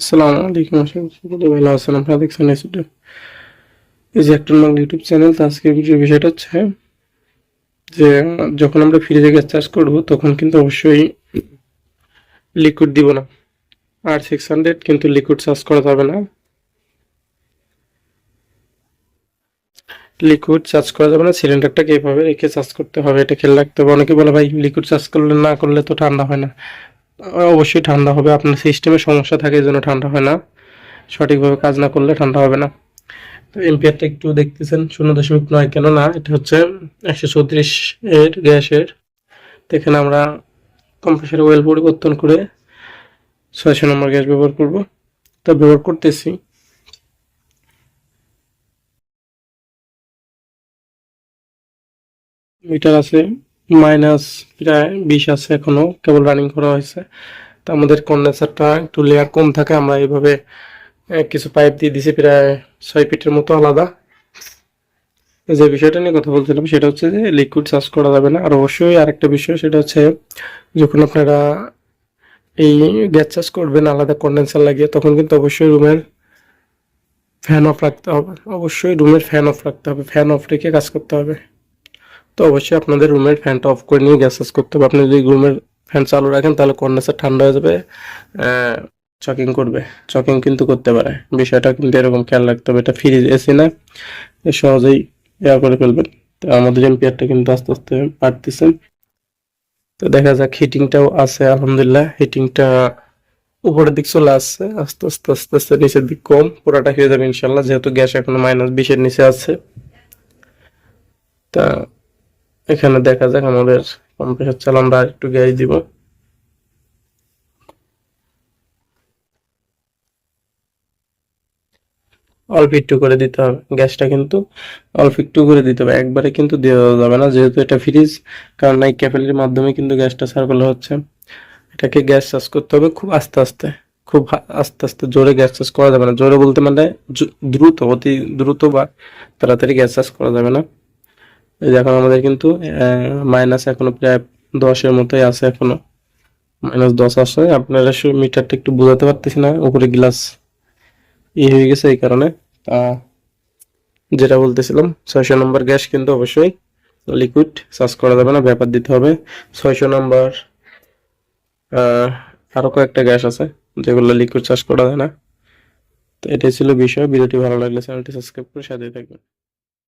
আসসালামু আলাইকুম, আশা করি সকলে ভালো দেখছেন এই যে একটা বাংলা ইউটিউব চ্যানেল, তো আজকে ভিডিওর বিষয়টা হচ্ছে যে, যখন আমরা ফ্রিজে গ্যাস চার্জ করব, তখন কিন্তু অবশ্যই লিকুইড দিব না। আর সিক্স হান্ড্রেড কিন্তু লিকুইড চার্জ করা যাবে না। লিকুইড চার্জ করা যাবে না সিলিন্ডারটাকে এইভাবে রেখে চার্জ করতে হবে। এটা খেয়াল রাখতে হবে। অনেকে বলে, ভাই লিকুইড চার্জ করলে না করলে তো ঠান্ডা হয় না। অবশ্যই ঠান্ডা হবে। আপনার সিস্টেমে সমস্যা থাকে এই জন্য ঠান্ডা হয় না। সঠিকভাবে কাজ না করলে ঠান্ডা হবে না। তো এম্পিয়ারটা একটু দেখতেছেন, শূন্য দশমিক নয় কেন না? এটা হচ্ছে একশো চৌত্রিশ এর গ্যাসের। তো এখানে আমরা কম্প্রেসার ওয়েল পরিবর্তন করে ছয়শো নম্বর গ্যাস ব্যবহার করব। তা ব্যবহার করতেছি। মিটার আছে। মাইনাস প্রায় বিশ আছে এখনও, কেবল রানিং করা হয়েছে। তো আমাদের কন্ডেন্সারটা একটু লেয়ার কম থাকে, আমরা এইভাবে কিছু পাইপ দিয়ে দিছি, প্রায় ছয় ফিটের মতো আলাদা। যে বিষয়টা নিয়ে কথা বলছিলাম, সেটা হচ্ছে যে লিকুইড চার্জ করা যাবে না। আর অবশ্যই আরেকটা বিষয়, সেটা হচ্ছে যখন আপনারা এই গ্যাস চার্জ করবেন আলাদা কন্ডেন্সার লাগিয়ে, তখন কিন্তু অবশ্যই রুমের ফ্যান অফ রাখতে হবে। অবশ্যই রুমের ফ্যান অফ রাখতে হবে। ফ্যান অফ রেখে কাজ করতে হবে। তো অবশ্যই আপনাদের রুমের ফ্যানটা অফ করে নিয়ে গ্যাস করতে হবে। আপনি যদি রুমের ফ্যান চালু রাখেন, তাহলে কন্ডেন্সার ঠান্ডা হয়ে যাবে চকিং করবে। চকিং কিন্তু করতে পারে। বিষয়টা কিন্তু এরকম খেয়াল রাখতে হবে। এটা ফ্রিজ এসি না সহজেই ইয়া করে ফেলবেন। তো আমাদের এম্পিয়ারটা কিন্তু আস্তে আস্তে বাড়তেছে। তো দেখা যাক হিটিংটাও আছে, আলহামদুলিল্লাহ। হিটিংটা উপরের দিক চলে আসছে। আস্তে আস্তে আস্তে আস্তে নিচের দিক কম। পুরাটা হয়ে যাবে ইনশাল্লাহ যেহেতু গ্যাস এখনও মাইনাস বিশের নিচে আছে। তা এখানে দেখা যাক আমাদের কম্প্রেসার চাল আমরা একটু গ্যাস দিব। অল্প একটু করে দিতে হবে। গ্যাসটা কিন্তু অল্প একটু করে দিতে হবে। একবারে কিন্তু দেওয়া যাবে না, যেহেতু এটা ফ্রিজ কারণ এই ক্যাপেলের মাধ্যমে কিন্তু গ্যাসটা সার্কুল হচ্ছে। এটাকে গ্যাস চার্জ করতে হবে খুব আস্তে আস্তে। খুব আস্তে আস্তে জোরে গ্যাস চার্জ করা যাবে না। জোরে বলতে মানে দ্রুত, অতি দ্রুত বা তাড়াতাড়ি গ্যাস চার্জ করা যাবে না। এখন আমাদের কিন্তু মাইনাস এখনও প্রায় দশের মতোই আছে এখনও। মাইনাস দশ আছে আপনারা মিটারটা একটু বোঝাতে পারতেছি না উপরে গ্লাস ই হয়ে গেছে এই কারণে। যেটা বলতেছিলাম ছয়শো নম্বর গ্যাস কিন্তু অবশ্যই লিকুইড চার্জ করা যাবে না ব্যাপার দিতে হবে। ছয়শো নম্বর আহ, আরও কয়েকটা গ্যাস আছে যেগুলো লিকুইড চার্জ করা যায় না। তো এটাই ছিল বিষয় ভিডিওটি ভালো লাগলে চ্যানেলটি সাবস্ক্রাইব করে সাথে থাকবেন।